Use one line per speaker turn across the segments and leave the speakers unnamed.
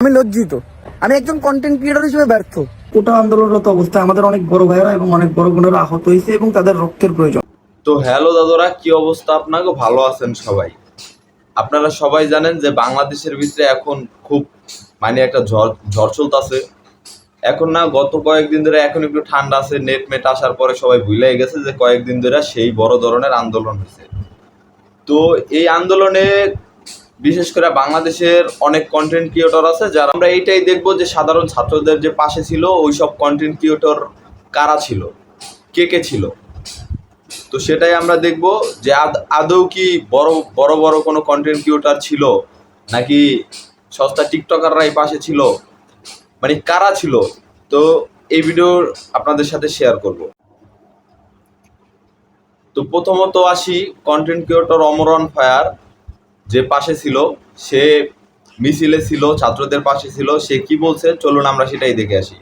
আমি লজ্জিত। আমি একজন কন্টেন্ট ক্রিয়েটর হিসেবে ব্যর্থ।
কোটা আন্দোলনরত অবস্থায় আমাদের অনেক বড় ভাইয়েরা এবং অনেক বড় বোনেরা আহত হয়েছে এবং তাদের রক্তের প্রয়োজন।
তো হ্যালো দাদুরা কি অবস্থা আপনাকে ভালো আছেন সবাই? আপনারা সবাই জানেন যে বাংলাদেশের ভিতরে এখন খুব মানে একটা ঝড় ঝড় চলতেছে। এখন না গত কয়েকদিন ধরে এখন একটু ঠান্ডা আছে নেট মেট আসার পরে সবাই ভুলে গেছে যে কয়েকদিন ধরে সেই বড় ধরনের আন্দোলন হয়েছে। তো এই আন্দোলনে বিশেষ করে বাংলাদেশের অনেক কন্টেন্ট ক্রিয়েটর আছে যারা আমরা এইটাই দেখব যে সাধারণ ছাত্রদের যে পাশে ছিল ওই সব কন্টেন্ট ক্রিয়েটর কারা ছিল? কে কে ছিল? তো সেটাই আমরা দেখব যে আদ- কি বড় বড় বড় কোনো কন্টেন্ট ক্রিয়েটার ছিল? নাকি সস্তা টিকটকাররাই পাশে ছিল? মানে কারা ছিল? তো এই ভিডিও আপনাদের সাথে শেয়ার করব। তো প্রথমত আসি কন্টেন্ট ক্রিয়েটর অমরন ফায়ার। যে পাশে ছিল, সে মিছিলে ছিল, ছাত্রদের পাশে ছিল, সে কি বলছে? চলুন আমরা সেটাই দেখে আসি।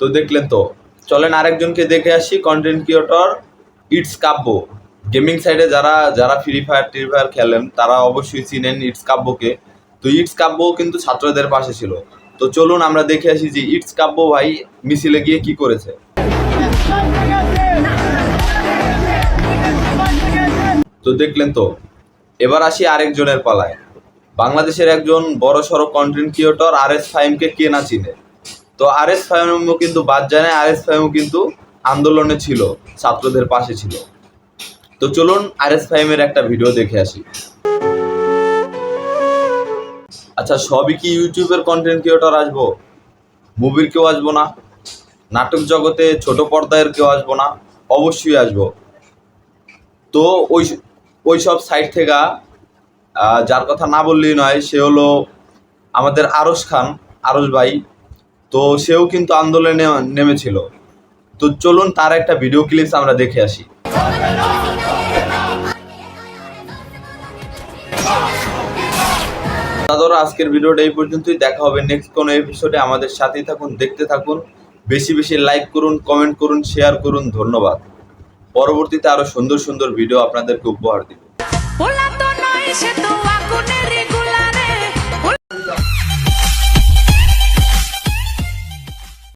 তো দেখলেন তো, চলেন আরেকজনকে দেখে আসি content creator it's Kabbo. Gaming সাইডে যারা যারা ফ্রি ফায়ার ট্রি ফায়ার খেলেন, তারা অবশ্যই চিনেন ইটস কাব্যকে। তো ইটস কাব্য কিন্তু ছাত্রদের পাশে ছিল। তো চলুন আমরা দেখে আসি যে ইটস কাব্য ভাই মিছিলে গিয়ে কি করেছে। তো দেখলেন তো, এবার আসি আরেকজনের পালায়। বাংলাদেশের একজন বড় সড়ো কন্টেন্ট ক্রিয়েটর আর এস ফাইমকে কে না চিনে। তো আর এস ফাইমও কিন্তু বাদ যায় আর এস ফাইমও কিন্তু আন্দোলনে ছিল, ছাত্রদের পাশে ছিল। তো চলুন আর এস ফাইমের একটা ভিডিও দেখে আসি। আচ্ছা সবই কি ইউটিউবের কন্টেন্ট ক্রিয়েটর আসব? মুভির কেউ আসব না? নাটক জগতে ছোট পর্দায়ের কেউ আসব না? অবশ্যই আসব। তো ওই ওই সব সাইট থেকে যার কথা না বললেই নয়, সে হলো আমাদের আরস খান আরস ভাই। তো সেও কিন্তু আন্দোলনে নেমেছিল। তো চলুন তার একটা ভিডিও ক্লিপস আমরা দেখে আসি। দাদারা আজকের ভিডিওটা এই পর্যন্তই। দেখা হবে নেক্সট কোনো এপিসোডে আমাদের সাথেই থাকুন, দেখতে থাকুন। বেশি বেশি লাইক করুন কমেন্ট করুন শেয়ার করুন। ধন্যবাদ। পরবর্তীতে আরও সুন্দর সুন্দর ভিডিও আপনাদেরকে উপহার দিব।